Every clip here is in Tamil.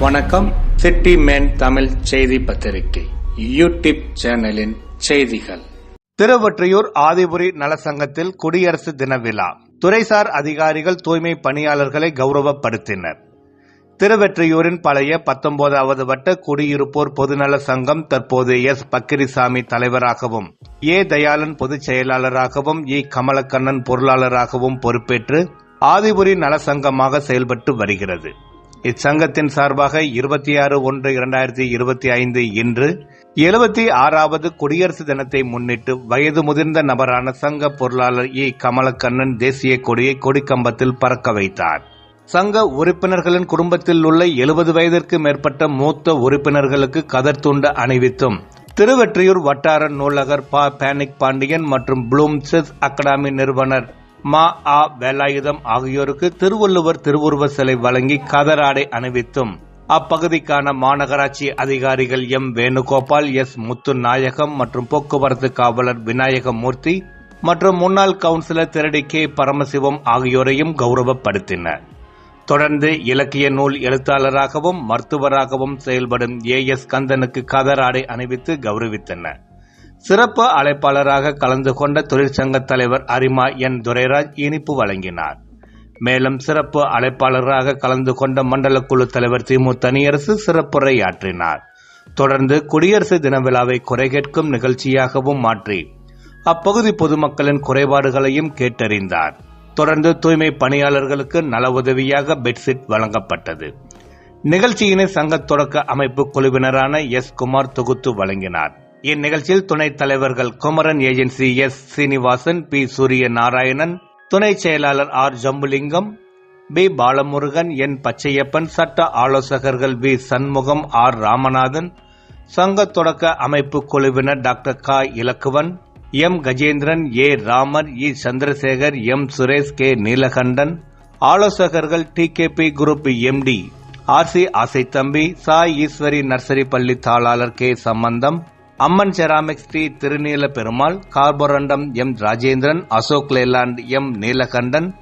வணக்கம். சிட்டி மேன் தமிழ் செய்தி பத்திரிகை யூடியூப் சேனலின் செய்திகள். திருவொற்றியூர் ஆதிபுரி நலசங்கத்தில் குடியரசு தின விழா. துறைசார் அதிகாரிகள் தூய்மை பணியாளர்களை கௌரவப்படுத்தினர். திருவெற்றியூரின் பழைய பத்தொன்பதாவது வட்ட குடியிருப்போர் பொதுநல சங்கம் தற்போது எஸ். பக்கிரிசாமி தலைவராகவும் ஏ. தயாளன் பொதுச் செயலாளராகவும் இ. கமலக்கண்ணன் பொருளாளராகவும் பொறுப்பேற்று ஆதிபுரி நலசங்கமாக செயல்பட்டு வருகிறது. இச்சங்கத்தின் சார்பாக இருபத்தி ஆறு ஒன்று இரண்டாயிரத்தி இருபத்தி ஐந்து இன்று எழுபத்தி ஆறாவது குடியரசு தினத்தை முன்னிட்டு வயது முதிர்ந்த நபரான சங்க பொருளாளர் இ. கமலக்கண்ணன் தேசிய கொடியை கொடிக்கம்பத்தில் பறக்க வைத்தார். சங்க உறுப்பினர்களின் குடும்பத்தில் உள்ள எழுபது வயதிற்கு மேற்பட்ட மூத்த உறுப்பினர்களுக்கு கதர் துண்டு அணிவித்தும் திருவெற்றியூர் வட்டார நூலகர் பா. பேனிக் பாண்டியன் மற்றும் ப்ளூம்செஸ் அகாடமி நிறுவனர் மா ஆ வேலாயுதம் ஆகியோருக்கு திருவள்ளுவர் திருவுருவ சிலை வழங்கி கதராடை அணிவித்தும். அப்பகுதிக்கான மாநகராட்சி அதிகாரிகள் எம். வேணுகோபால் எஸ். முத்து நாயகம் மற்றும் போக்குவரத்து காவலர் விநாயகமூர்த்தி மற்றும் முன்னாள் கவுன்சிலர் திரடி கே. பரமசிவம் ஆகியோரையும் கௌரவப்படுத்தினர். தொடர்ந்து இலக்கிய நூல் எழுத்தாளராகவும் மருத்துவராகவும் செயல்படும் ஏ. எஸ். கந்தனுக்கு கதராடை அணிவித்து கௌரவித்தனர். சிறப்பு அழைப்பாளராக கலந்து கொண்ட தொழிற்சங்க தலைவர் அரிமா என் துரைராஜ் இனிப்பு வழங்கினார். மேலும் சிறப்பு அழைப்பாளராக கலந்து கொண்ட மண்டல குழு தலைவர் திமு தனியரசு சிறப்புரையாற்றினார் தொடர்ந்து குடியரசு தின விழாவை குறை கேட்கும் நிகழ்ச்சியாகவும் மாற்றி அப்பகுதி பொதுமக்களின் குறைபாடுகளையும் கேட்டறிந்தார். தொடர்ந்து தூய்மை பணியாளர்களுக்கு நல உதவியாக பெட்ஷீட் வழங்கப்பட்டது. நிகழ்ச்சியினை சங்க தொடக்க அமைப்பு குழுவினரான எஸ் குமார் தொகுத்து வழங்கினார். இந்நிகழ்ச்சியில் துணைத் தலைவர்கள் Kumaran agency S Srinivasan P Surya Narayanan துணை செயலாளர் R Jambulingam P Balamurugan N Pachaiyappan சட்ட ஆலோசகர்கள் வி சண்முகம் ஆர் ராமநாதன் சங்க தொடக்க அமைப்பு குழுவினர் டாக்டர் க Ilakkuvan M Gajendran A Ramar E Chandrasekar M Suresh K Neelakandan ஆலோசகர்கள் D K P group MD R C Thambi Sai Eswari nursery பள்ளி தாளாளர் K Sambandam Amman ceramic Sri Thiruneela Perumal Carborundum M Rajendran Ashok Leyland M Neelakandan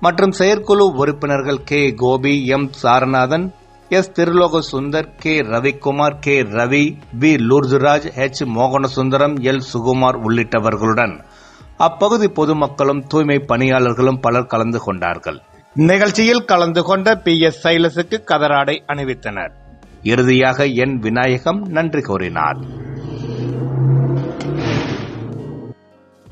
மற்றும் செயற்குழு உறுப்பினர்கள் K Gopi M Saranathan S Thiruloga Sundar K Ravikumar K Ravi V Lourduraj H Mohanasundaram L Sukumar உள்ளிட்டவர்களுடன். அப்பகுதி பொதுமக்களும் தூய்மை பணியாளர்களும் பலர் கலந்து கொண்டார்கள். நிகழ்ச்சியில் கலந்து கொண்ட பி எஸ் சைலஸுக்கு கதராடை அணிவித்தனர். இறுதியாக என் விநாயகம் நன்றி கூறினார்.